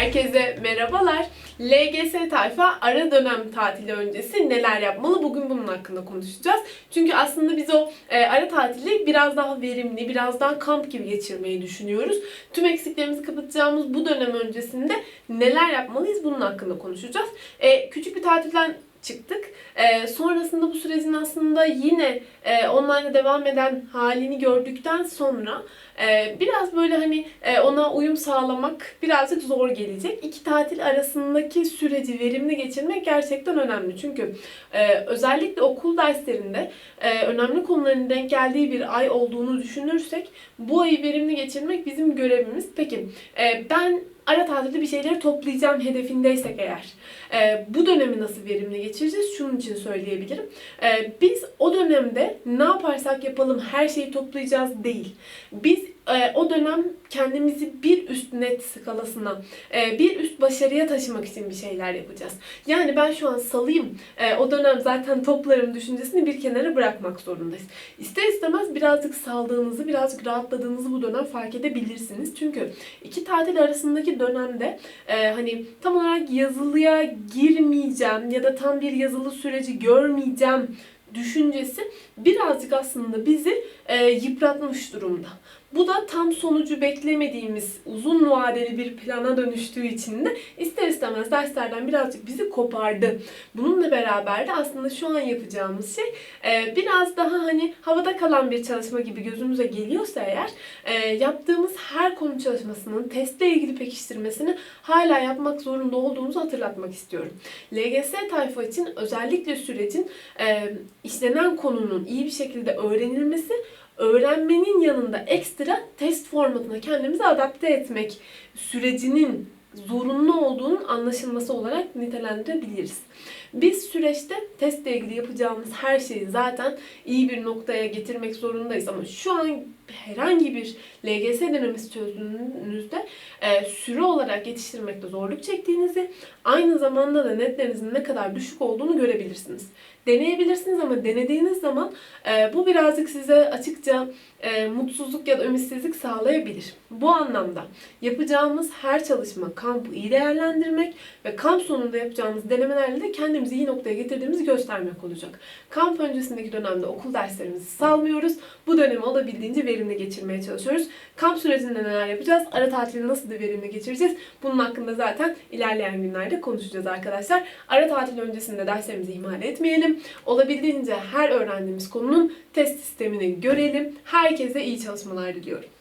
Herkese merhabalar. LGS tayfa ara dönem tatili öncesi neler yapmalı? Bugün bunun hakkında konuşacağız. Çünkü aslında biz o e, ara tatili biraz daha verimli, biraz daha kamp gibi geçirmeyi düşünüyoruz. Tüm eksiklerimizi kapatacağımız bu dönem öncesinde neler yapmalıyız? Bunun hakkında konuşacağız. E, küçük bir tatilden çıktık. E, sonrasında bu sürecin aslında yine e, online'a devam eden halini gördükten sonra e, biraz böyle hani e, ona uyum sağlamak birazcık zor gelecek. İki tatil arasındaki süreci verimli geçirmek gerçekten önemli. Çünkü e, özellikle okul derslerinde e, önemli konuların denk geldiği bir ay olduğunu düşünürsek bu ayı verimli geçirmek bizim görevimiz. Peki ben ara tatilde bir şeyleri toplayacağım hedefindeysek eğer bu dönemi nasıl verimli geçireceğiz? Şunun için söyleyebilirim. Biz o dönemde ne yaparsak yapalım her şeyi toplayacağız değil. Biz e, o dönem kendimizi bir üst net skalasına, e, bir üst başarıya taşımak için bir şeyler yapacağız. Yani ben şu an salıyım, e, o dönem zaten toplarım düşüncesini bir kenara bırakmak zorundayız. İster istemez birazcık saldığınızı, birazcık rahatladığınızı bu dönem fark edebilirsiniz. Çünkü iki tatil arasındaki dönemde e, hani tam olarak yazılıya girmeyeceğim ya da tam bir yazılı süreci görmeyeceğim düşüncesi birazcık aslında bizi e, yıpratmış durumda. Bu da tam sonucu beklemediğimiz uzun vadeli bir plana dönüştüğü için de ister istemez derslerden birazcık bizi kopardı. Bununla beraber de aslında şu an yapacağımız şey e, biraz daha hani havada kalan bir çalışma gibi gözümüze geliyorsa eğer e, yaptığımız her konu çalışmasının testle ilgili pekiştirmesini hala yapmak zorunda olduğumuzu hatırlatmak istiyorum. LGS tayfa için özellikle sürecin e, işlenen konunun iyi bir şekilde öğrenilmesi öğrenmenin yanında ekstra test formatına kendimizi adapte etmek sürecinin zorunlu olduğunun anlaşılması olarak nitelendirebiliriz. Biz süreçte testle ilgili yapacağımız her şeyi zaten iyi bir noktaya getirmek zorundayız ama şu an herhangi bir LGS denemesi çözdüğünüzde e, süre olarak yetiştirmekte zorluk çektiğinizi, aynı zamanda da netlerinizin ne kadar düşük olduğunu görebilirsiniz. Deneyebilirsiniz ama denediğiniz zaman e, bu birazcık size açıkça e, mutsuzluk ya da ümitsizlik sağlayabilir. Bu anlamda yapacağımız her çalışma kampı iyi değerlendirmek ve kamp sonunda yapacağımız denemelerle de kendimizi iyi noktaya getirdiğimizi göstermek olacak. Kamp öncesindeki dönemde okul derslerimizi salmıyoruz. Bu dönemi olabildiğince verimli geçirmeye çalışıyoruz. Kamp sürecinde neler yapacağız? Ara tatili nasıl da verimli geçireceğiz? Bunun hakkında zaten ilerleyen günlerde konuşacağız arkadaşlar. Ara tatil öncesinde derslerimizi ihmal etmeyelim. Olabildiğince her öğrendiğimiz konunun test sistemini görelim. Herkese iyi çalışmalar diliyorum.